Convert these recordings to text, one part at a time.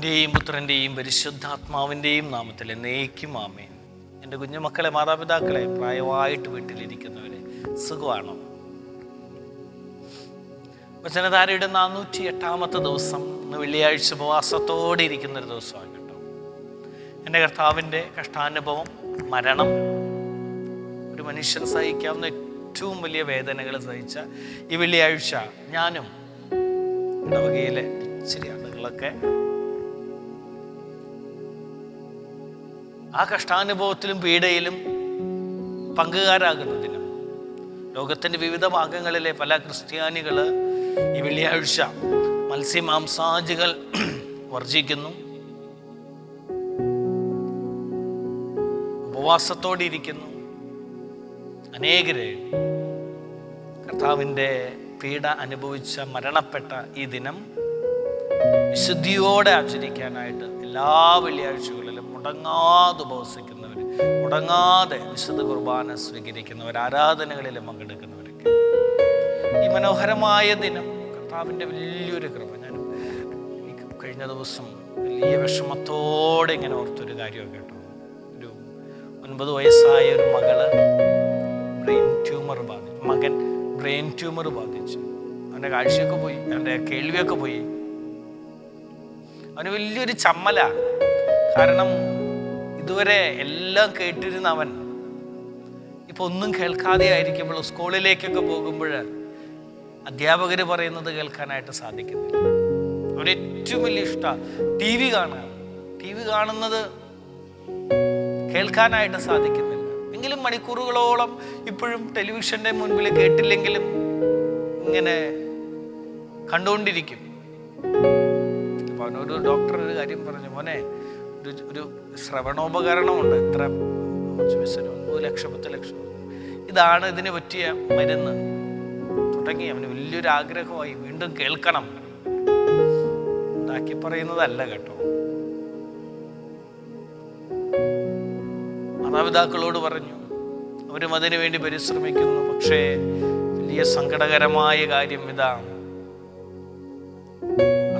പിതാവിന്റെയും പുത്രന്റെയും പരിശുദ്ധാത്മാവിന്റെയും നാമത്തിൽ എന്നേക്കും ആമേൻ. എന്റെ കുഞ്ഞുമക്കളെ മാതാപിതാക്കളെ പ്രായമായിട്ട് വീട്ടിലിരിക്കുന്നവരെ സുഖമാണോ? വചനധാരയുടെ നാനൂറ്റി എട്ടാമത്തെ ദിവസം ഇന്ന് വെള്ളിയാഴ്ച ഉപവാസത്തോടെ ഇരിക്കുന്ന ഒരു ദിവസമാണ് കേട്ടോ. എന്റെ കർത്താവിന്റെ കഷ്ടാനുഭവം മരണം ഒരു മനുഷ്യൻ സഹിക്കാവുന്ന ഏറ്റവും വലിയ വേദനകൾ സഹിച്ച ഈ വെള്ളിയാഴ്ച ഞാനും ഇടവകയിലെ ഇച്ചിരി ആളുകളൊക്കെ ആ കഷ്ടാനുഭവത്തിലും പീഡയിലും പങ്കുകാരാകുന്നതിനും ലോകത്തിന്റെ വിവിധ ഭാഗങ്ങളിലെ പല ക്രിസ്ത്യാനികൾ ഈ വെള്ളിയാഴ്ച മത്സ്യമാംസാദികൾ വർജിക്കുന്നു. ഉപവാസത്തോടെ ഇരിക്കുന്നു. അനേകര് കർത്താവിന്റെ പീഡ അനുഭവിച്ച മരണപ്പെട്ട ഈ ദിനം വിശുദ്ധിയോടെ ആചരിക്കാനായിട്ട് എല്ലാ വെള്ളിയാഴ്ചകളിലും മുടങ്ങാതെ ഉപവസിക്കുന്നവർ മുടങ്ങാതെ വിശുദ്ധ കുർബാന സ്വീകരിക്കുന്നവർ ആരാധനകളിലും പങ്കെടുക്കുന്നവരൊക്കെ ഈ മനോഹരമായ ദിനം കർത്താവിന്റെ വലിയൊരു കൃപ. ഞാൻ കഴിഞ്ഞ ദിവസം വലിയ വിഷമത്തോടെ ഇങ്ങനെ ഓർത്തൊരു കാര്യമൊക്കെ കേട്ടോ. ഒരു ഒൻപത് വയസ്സായ ഒരു മകൾ ബ്രെയിൻ ട്യൂമർ ബാധിച്ചു. മകൻ ബ്രെയിൻ ട്യൂമർ ബാധിച്ചു. അവന്റെ കാഴ്ചയൊക്കെ പോയി അവന്റെ കേൾവിയൊക്കെ പോയി. അവന് വലിയൊരു ചമ്മല കാരണം ഇതുവരെ എല്ലാം കേട്ടിരുന്ന അവൻ. ഇപ്പൊ ഒന്നും കേൾക്കാതെ ആയിരിക്കുമ്പോൾ സ്കൂളിലേക്കൊക്കെ പോകുമ്പോൾ അധ്യാപകർ പറയുന്നത് കേൾക്കാനായിട്ട് സാധിക്കുന്നില്ല. അവന് ഏറ്റവും വലിയ ഇഷ്ട ടി വി കാണുക ടി വി കാണുന്നത് കേൾക്കാനായിട്ട് സാധിക്കുന്നില്ല. എങ്കിലും മണിക്കൂറുകളോളം ഇപ്പോഴും ടെലിവിഷന്റെ മുൻപിൽ കേട്ടില്ലെങ്കിലും ഇങ്ങനെ കണ്ടുകൊണ്ടിരിക്കും. അപ്പൊ അവനൊരു ഡോക്ടർ ഒരു കാര്യം പറഞ്ഞു മോനെ ഒരു ഒരു ശ്രവണോപകരണമുണ്ട്. എത്ര ഒരു ലക്ഷം പത്ത് ലക്ഷം. ഇതാണ് ഇതിന് പറ്റിയ മരുന്ന്. തുടങ്ങി. അവന് വലിയൊരു ആഗ്രഹമായി വീണ്ടും കേൾക്കണം. ഉണ്ടാക്കി പറയുന്നതല്ല കേട്ടോ. മാതാപിതാക്കളോട് പറഞ്ഞു അവരും അതിനു വേണ്ടി പരിശ്രമിക്കുന്നു. പക്ഷേ വലിയ സങ്കടകരമായ കാര്യം ഇതാണ്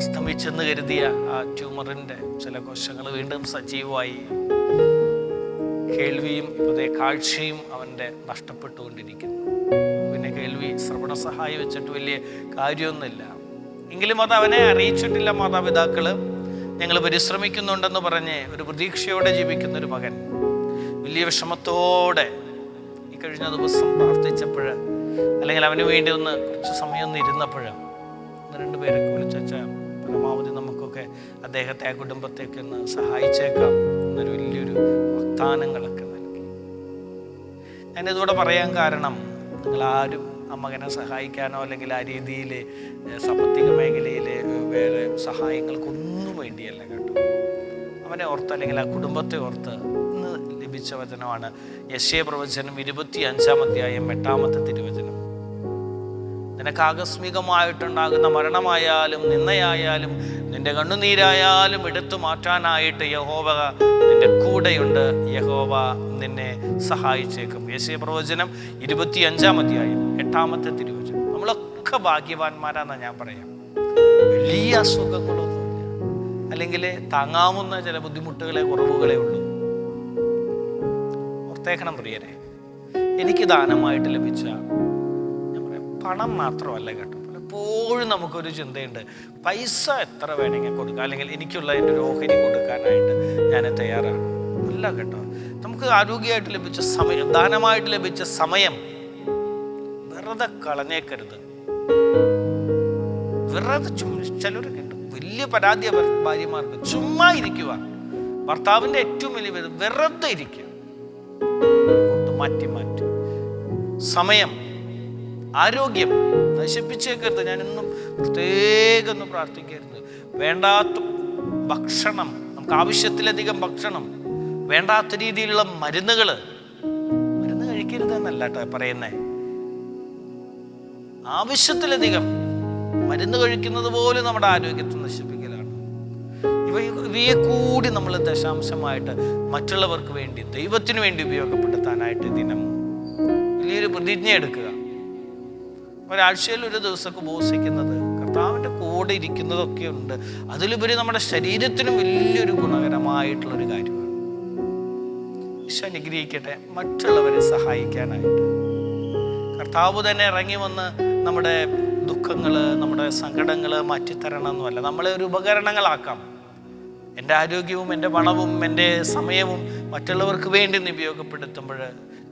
അസ്തമിച്ചെന്ന് കരുതിയ ആ ട്യൂമറിന്റെ ചില കോശങ്ങൾ വീണ്ടും സജീവമായി. കേൾവിയും ഇപ്പോഴത്തെ കാഴ്ചയും അവന്റെ നഷ്ടപ്പെട്ടുകൊണ്ടിരിക്കുന്നു. പിന്നെ കേൾവി ശ്രവണ സഹായി വെച്ചിട്ട് വലിയ കാര്യമൊന്നുമില്ല. എങ്കിലും അത് അവനെ അറിയിച്ചിട്ടില്ല മാതാപിതാക്കൾ ഞങ്ങൾ പരിശ്രമിക്കുന്നുണ്ടെന്ന് പറഞ്ഞ് ഒരു പ്രതീക്ഷയോടെ ജീവിക്കുന്ന ഒരു മകൻ. വലിയ വിഷമത്തോടെ ഈ കഴിഞ്ഞ ദിവസം പ്രാർത്ഥിച്ചപ്പോൾ അല്ലെങ്കിൽ അവന് വേണ്ടി ഒന്ന് കുറച്ച് സമയം ഒന്ന് ഇരുന്നപ്പോൾ ഒന്ന് രണ്ട് പേരൊക്കെ വിളിച്ച പരമാവധി നമുക്കൊക്കെ അദ്ദേഹത്തെ ആ കുടുംബത്തേക്ക് ഒന്ന് സഹായിച്ചേക്കാം എന്നൊരു വലിയൊരു വാഗ്ദാനങ്ങളൊക്കെ നൽകി. ഞാനിതോടെ പറയാൻ കാരണം നിങ്ങളാരും ആ മകനെ സഹായിക്കാനോ അല്ലെങ്കിൽ ആ രീതിയിൽ സാമ്പത്തിക മേഖലയിൽ വേറെ സഹായങ്ങൾക്കൊന്നും വേണ്ടിയല്ല കേട്ടോ. അവനെ ഓർത്ത് അല്ലെങ്കിൽ ആ കുടുംബത്തെ ഓർത്ത് ഇന്ന് ലഭിച്ച വചനമാണ് യശയ പ്രവചനം ഇരുപത്തി അഞ്ചാം അധ്യായം എട്ടാമത്തെ തിരുവചനം. നിനക്ക് ആകസ്മികമായിട്ടുണ്ടാകുന്ന മരണമായാലും നിന്നയായാലും നിന്റെ കണ്ണുനീരായാലും എടുത്തു മാറ്റാനായിട്ട് യഹോവ നിന്റെ കൂടെയുണ്ട്. യഹോവ നിന്നെ സഹായിച്ചേക്കും. യേശയ പ്രവചനം ഇരുപത്തി അഞ്ചാം അധ്യായം എട്ടാമത്തെ തിരുവചനം. നമ്മളൊക്കെ ഭാഗ്യവാന്മാരാന്നാ ഞാൻ പറയാം. വലിയ അസുഖങ്ങളൊന്നുമില്ല. അല്ലെങ്കിൽ താങ്ങാവുന്ന ചില ബുദ്ധിമുട്ടുകളെ കുറവുകളെ ഉള്ളൂ. ഓർത്തേക്കണം പ്രിയരെ എനിക്ക് ദാനമായിട്ട് ലഭിച്ച പണം മാത്രമല്ല കേട്ടോ. പലപ്പോഴും നമുക്കൊരു ചിന്തയുണ്ട്. പൈസ എത്ര വേണമെങ്കിൽ കൊടുക്കാം. അല്ലെങ്കിൽ എനിക്കുള്ള എന്റെ ഒരു ഓഹരി കൊടുക്കാനായിട്ട് ഞാൻ തയ്യാറാണ്. അല്ല കേട്ടോ. നമുക്ക് ആരോഗ്യമായിട്ട് ലഭിച്ച സമയം ദാനമായിട്ട് ലഭിച്ച സമയം വെറുതെ കളഞ്ഞേക്കരുത്. വെറുതെ ചിലരൊക്കെ കിട്ടും വലിയ പരാതിയ ഭാര്യമാർക്ക്. ചുമ്മാ ഇരിക്കുക ഭർത്താവിന്റെ ഏറ്റവും വലിയ വെറുതെ ഇരിക്കുക. മാറ്റി മാറ്റി. സമയം ആരോഗ്യം നശിപ്പിച്ചേക്കരുത്. ഞാൻ ഇന്നും പ്രത്യേകം ഒന്ന് പ്രാർത്ഥിക്കരുത്. വേണ്ടാത്ത ഭക്ഷണം നമുക്ക് ആവശ്യത്തിലധികം ഭക്ഷണം വേണ്ടാത്ത രീതിയിലുള്ള മരുന്നുകൾ മരുന്ന് കഴിക്കരുത് എന്നല്ല കേട്ടോ പറയുന്നേ. ആവശ്യത്തിലധികം മരുന്ന് കഴിക്കുന്നത് പോലും നമ്മുടെ ആരോഗ്യത്തെ നശിപ്പിക്കലാണ്. ഇവ ഇവയെ കൂടി നമ്മൾ ദശാംശമായിട്ട് മറ്റുള്ളവർക്ക് വേണ്ടി ദൈവത്തിന് വേണ്ടി ഉപയോഗപ്പെടുത്താനായിട്ട് ദിനം വലിയൊരു പ്രതിജ്ഞ എടുക്കുക ഒരാഴ്ചയിൽ ഒരു ദിവസമൊക്കെ ഉപവസിക്കുന്നത്. കർത്താവിന്റെ കൂടെ ഇരിക്കുന്നതൊക്കെ ഉണ്ട്. അതിലുപരി നമ്മുടെ ശരീരത്തിനും വലിയൊരു ഗുണകരമായിട്ടുള്ളൊരു കാര്യമാണ്. ഈശോ അനുഗ്രഹിക്കട്ടെ. മറ്റുള്ളവരെ സഹായിക്കാനായിട്ട്. കർത്താവ് തന്നെ ഇറങ്ങി വന്ന് നമ്മുടെ ദുഃഖങ്ങൾ നമ്മുടെ സങ്കടങ്ങൾ മാറ്റിത്തരണം എന്നല്ല നമ്മളെ ഒരു ഉപകരണങ്ങളാക്കാം. എന്റെ ആരോഗ്യവും എന്റെ പണവും എന്റെ സമയവും മറ്റുള്ളവർക്ക് വേണ്ടി ഉപയോഗപ്പെടുത്തുമ്പോൾ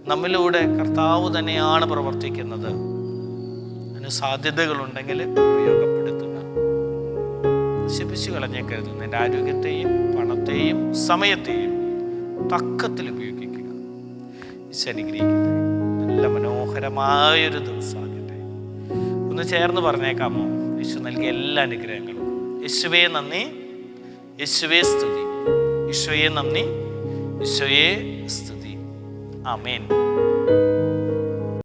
നമ്മിലൂടെ കർത്താവ് തന്നെയാണ് പ്രവർത്തിക്കുന്നത്. സാധ്യതകളുണ്ടെങ്കിൽ ഉപയോഗപ്പെടുത്തുക. നശിപ്പിച്ചു കളഞ്ഞേക്കരുത്. നിന്റെ ആരോഗ്യത്തെയും പണത്തെയും സമയത്തെയും തക്കത്തിൽ ഉപയോഗിക്കുക. ഈശ്വരിഗ്രഹിക്കട്ടെ നല്ല മനോഹരമായൊരു ദിവസമാകട്ടെ ഒന്ന് ചേർന്ന് പറഞ്ഞേക്കാമോ? യേശു നൽകിയ എല്ലാ അനുഗ്രഹങ്ങളും. യേശുവേ നന്ദി. യേശുവേ സ്തുതി. യേശുവേ നന്ദി. യേശുവേ സ്തുതി. ആമേൻ.